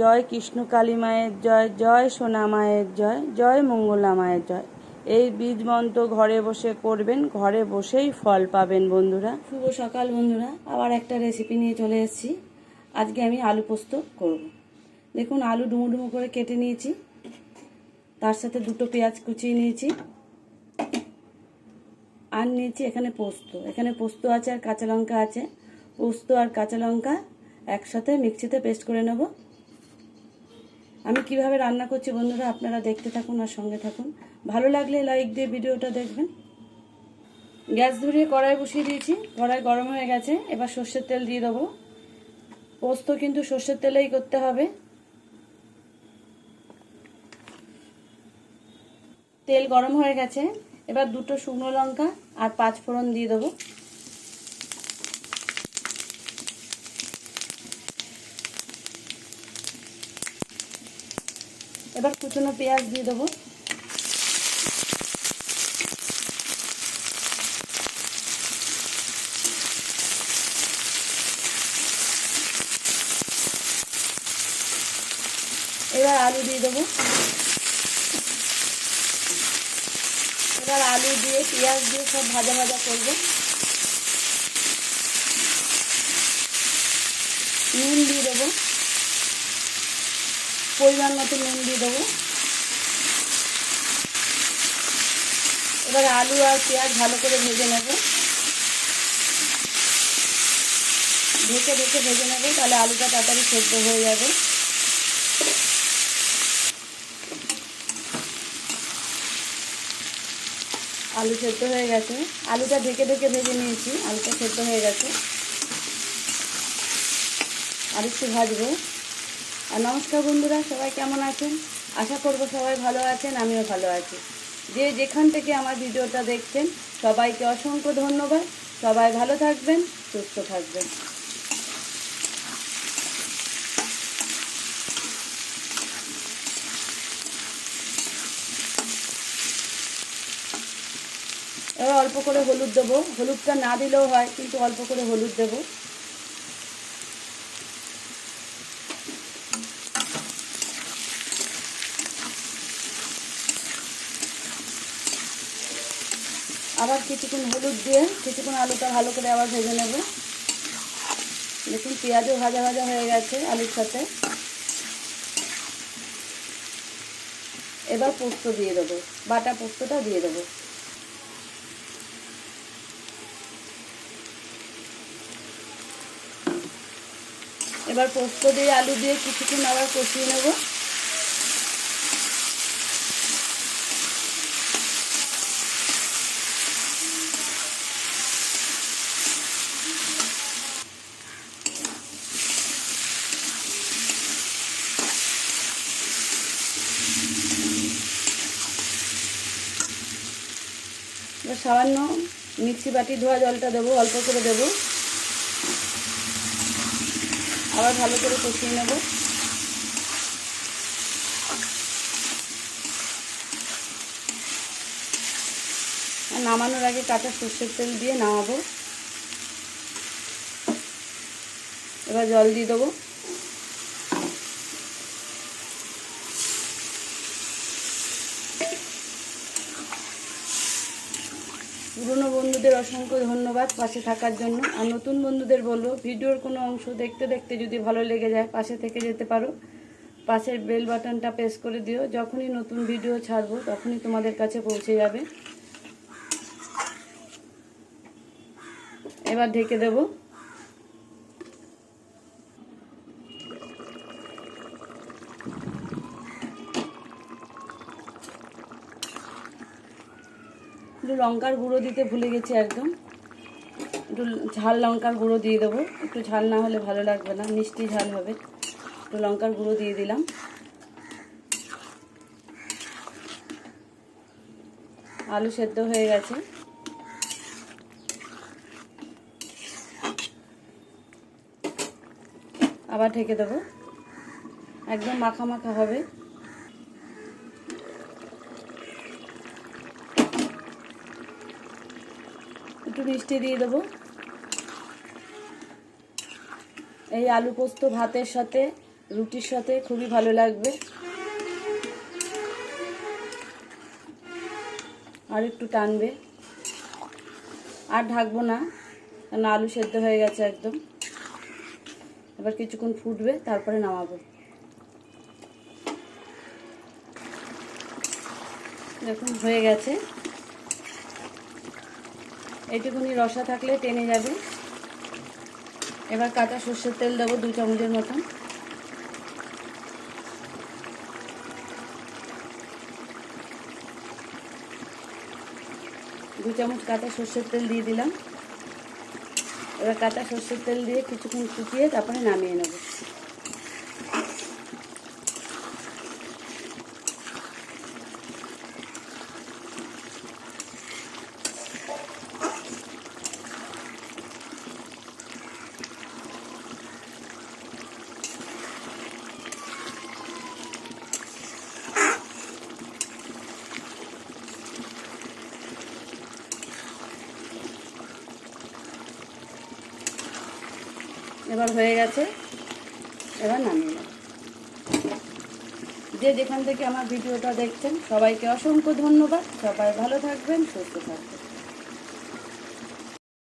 জয় কৃষ্ণ কালী মায়ের জয় জয় সোনা মায়ের জয় জয় মঙ্গলা মায়ের জয়। এই বীজ মন্ত্র ঘরে বসে করবেন, ঘরে বসেই ফল পাবেন বন্ধুরা। শুভ সকাল বন্ধুরা, আবার একটা রেসিপি নিয়ে চলে এসেছি। আজকে আমি আলু পোস্ত করব। দেখুন, আলু ডুমো ডুমো করে কেটে নিয়েছি। তার সাথে দুটো পেঁয়াজ কুচিয়ে নিয়েছি। আর নিয়েছি এখানে পোস্ত। এখানে পোস্ত আছে আর কাঁচা লঙ্কা আছে। পোস্ত আর কাঁচা লঙ্কা একসাথে মিক্সিতে পেস্ট করে নেব। আমি কীভাবে রান্না করছি বন্ধুরা আপনারা দেখতে থাকুন আর সঙ্গে থাকুন। ভালো লাগলে লাইক দিয়ে ভিডিওটা দেখবেন। গ্যাস ধরিয়ে কড়াই বসিয়ে দিয়েছি। কড়াই গরম হয়ে গেছে। এবার সর্ষের তেল দিয়ে দেবো। পোস্ত কিন্তু সর্ষের তেলেই করতে হবে। তেল গরম হয়ে গেছে। এবার দুটো শুকনো লঙ্কা আর পাঁচ ফোড়ন দিয়ে দেবো। এবার কুচনো পেঁয়াজ দিয়ে দেবো। এবার আলু দিয়ে দেবো। এবার আলু দিয়ে পেঁয়াজ দিয়ে সব ভাজা ভাজা করব। নুন দিয়ে দেবো। পরিমাণ মতো নুন দিয়ে দেবো। এবার আলু আর পেঁয়াজ ভালো করে ভেজে নেব। ঢেকে ঢেকে ভেজে নেব, তাহলে আলুটা তাড়াতাড়ি সেদ্ধ হয়ে যাবে। আলু সেদ্ধ হয়ে গেছে। আলুটা ঢেকে ঢেকে ভেজে নিয়েছি, আলুটা সেদ্ধ হয়ে গেছে। আর একটু ভাজবো। আর নমস্কার বন্ধুরা, সবাই কেমন আছেন? আশা করব সবাই ভালো আছেন, আমিও ভালো আছি। যে যেখান থেকে আমার ভিডিওটা দেখছেন, সবাইকে অসংখ্য ধন্যবাদ। সবাই ভালো থাকবেন, সুস্থ থাকবেন। এবার অল্প করে হলুদ দেবো। হলুদটা না দিলেও হয়, কিন্তু অল্প করে হলুদ দেবো। আবার কিছুক্ষণ হলুদ দিয়ে কিছুক্ষণ আলুটা ভালো করে আবার ভেজে নেব। দেখুন, পেঁয়াজও ভাজা ভাজা হয়ে গেছে আলুর সাথে। এবার পোস্ত দিয়ে দেবো, বাটা পোস্তটা দিয়ে দেবো। এবার পোস্ত দিয়ে, আলু দিয়ে কিছুক্ষণ আবার কষিয়ে নেব। সামান্য মিক্সি বাটি ধোয়া জলটা দেবো, অল্প করে দেবো। আবার ভালো করে কষিয়ে নেব। নামানোর আগে কাঁচা সর্ষের তেল দিয়ে নামাবো। এবার জল দিয়ে দেবো। পুরনো বন্ধুদের অসংখ্য ধন্যবাদ পাশে থাকার জন্য। আর নতুন বন্ধুদের বলব, ভিডিওর কোনো অংশ দেখতে দেখতে যদি ভালো লেগে যায়, পাশে থেকে যেতে পারো। পাশের বেল বাটনটা প্রেস করে দিও। যখনই নতুন ভিডিও ছাড়বো, তখনই তোমাদের কাছে পৌঁছে যাবে। এবার ঢেকে দেব। একটু লঙ্কার গুঁড়ো দিতে ভুলে গেছি একদম। একটু ঝাল লঙ্কার গুঁড়ো দিয়ে দেবো। একটু ঝাল না হলে ভালো লাগবে না, মিষ্টি ঝাল হবে। একটু লঙ্কার গুঁড়ো দিয়ে দিলাম। আলু সেদ্ধ হয়ে গেছে। আবার ঢেকে দেবো। একদম মাখা মাখা হবে। একটু মিষ্টি দিয়ে দেবো। এই আলু পোস্ত ভাতের সাথে, রুটির সাথে খুবই ভালো লাগবে। আর একটু টানবে। আর ঢাকবো না, কারণ আলু সেদ্ধ হয়ে গেছে একদম। এবার কিছুক্ষণ ফুটবে, তারপরে নামাবো। দেখুন, হয়ে গেছে। এইটুকুনি রসা থাকলে টেনে যাবে। এবার কাঁচা সর্ষের তেল দেবো দু চামচের মতন। দু চামচ কাঁচা সর্ষের তেল দিয়ে দিলাম। এবার কাঁচা সর্ষের তেল দিয়ে কিছুক্ষণ ফুটিয়ে তারপরে নামিয়ে নেব। এবার হয়ে গেছে। এবার নামিয়ে নেব। যে যেখান থেকে আমার ভিডিওটা দেখছেন, সবাইকে অসংখ্য ধন্যবাদ। সবাই ভালো থাকবেন, সুস্থ থাকবেন।